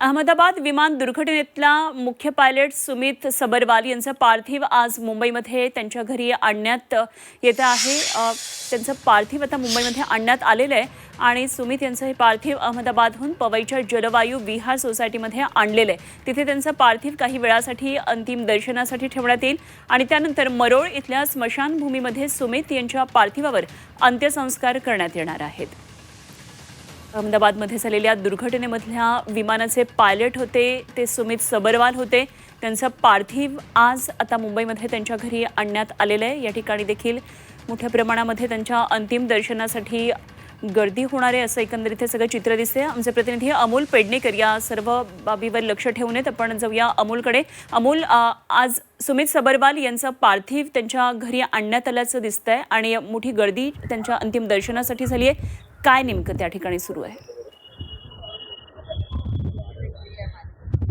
अहमदाबाद विमान दुर्घटनेतला मुख्य पायलट सुमित सबरवाल यांचं पार्थिव आज मुंबईमध्ये त्यांच्या घरी आणण्यात येतं आहे. त्यांचं पार्थिव आता मुंबईमध्ये आणण्यात आलेलं आहे आणि सुमित यांचं हे पार्थिव अहमदाबादहून पवईच्या जलवायू विहार सोसायटीमध्ये आणलेलं आहे. तिथे त्यांचं पार्थिव काही वेळासाठी अंतिम दर्शनासाठी ठेवण्यात येईल आणि त्यानंतर मरोळ इथल्या स्मशानभूमीमध्ये सुमित यांच्या पार्थिवावर अंत्यसंस्कार करण्यात येणार आहेत. अहमदाबादमध्ये झालेल्या दुर्घटनेमधल्या विमानाचे पायलट होते ते सुमित सबरवाल होते. त्यांचं पार्थिव आज आता मुंबईमध्ये त्यांच्या घरी आणण्यात आलेलं आहे. या ठिकाणी देखील मोठ्या प्रमाणामध्ये त्यांच्या अंतिम दर्शनासाठी गर्दी होणार आहे असं एकंदरीत हे सगळं चित्र दिसते आमचे प्रतिनिधी अमोल पेडणेकर या सर्व बाबीवर लक्ष ठेवून आहेत. आपण जाऊया अमोलकडे. अमोल आज सुमित सबरवाल यांचं पार्थिव त्यांच्या घरी आणण्यात आल्याचं दिसतंय आणि मोठी गर्दी त्यांच्या अंतिम दर्शनासाठी झाली आहे. काय नेमकं त्या ठिकाणी सुरू आहे?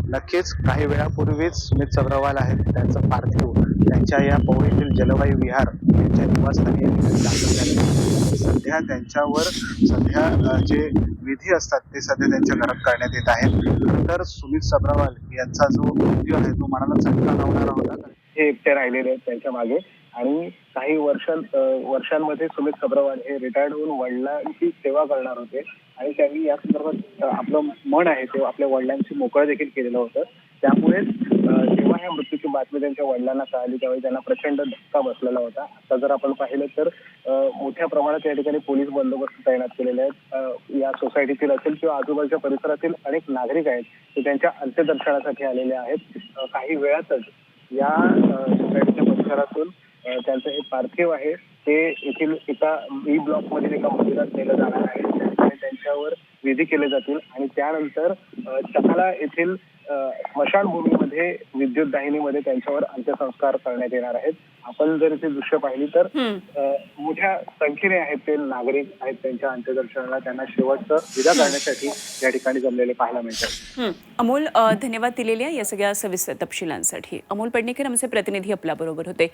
नक्कीच काही वेळापूर्वीच सुमित सग्रवाल आहेत त्यांचं पार्थिव. त्यांच्या या पवईतील जलवायू विहार यांच्या निवासस्थानी सध्या त्यांच्यावर सध्या जे विधी असतात ते सध्या त्यांच्या घरात करण्यात येत आहेत. तर सुमित सब्रवाल यांचा जो मृत्यू आहे तो मनाला चटका लावणारा होता. हे एकटे राहिलेले आहेत त्यांच्या मागे. आणि काही वर्षां वर्षांमध्ये सुमित सब्रवाल हे रिटायर्ड होऊन वडिलांची सेवा करणार होते. आणि त्यांनी या संदर्भात आपलं मन आहे ते आपल्या वडिलांची मोकळं देखील केलेलं होतं. त्यामुळेच जेव्हा ह्या मृत्यूची बातमी त्यांच्या वडिलांना कळाली त्यावेळी त्यांना प्रचंड धक्का बसलेला होता. आता जर आपण पाहिलं तर मोठ्या प्रमाणात या ठिकाणी पोलीस बंदोबस्त तैनात केलेले आहेत. या सोसायटीतील असेल किंवा आजूबाजूच्या परिसरातील अनेक नागरिक आहेत ते त्यांच्या अंत्यदर्शनासाठी आलेले आहेत. काही वेळातच या सोसायटीच्या परिसरातून त्यांचं हे पार्थिव आहे. ते येथील एका बी ब्लॉक मधील एका मंदिरात नेलं जाणार आहे. आणि त्यांच्यावर विधी केले जातील. आणि त्यानंतर अ, चकाला येथील स्मशानभूमीमध्ये विद्युत दाहिनीमध्ये त्यांच्यावर अंत्यसंस्कार करण्यात येणार आहेत. आपण जर इथे दृश्य पाहिली तर मोठ्या संख्येने आहेत ते नागरिक आहेत त्यांच्या अंत्यदर्शनाला. त्यांना शेवटचं विदा करण्यासाठी या ठिकाणी जमलेले पाहायला मिळतात. अमोल धन्यवाद दिलेल्या या सगळ्या सविस्तर तपशिलांसाठी. अमोल पेडणेकर आमचे प्रतिनिधी आपल्याबरोबर होते.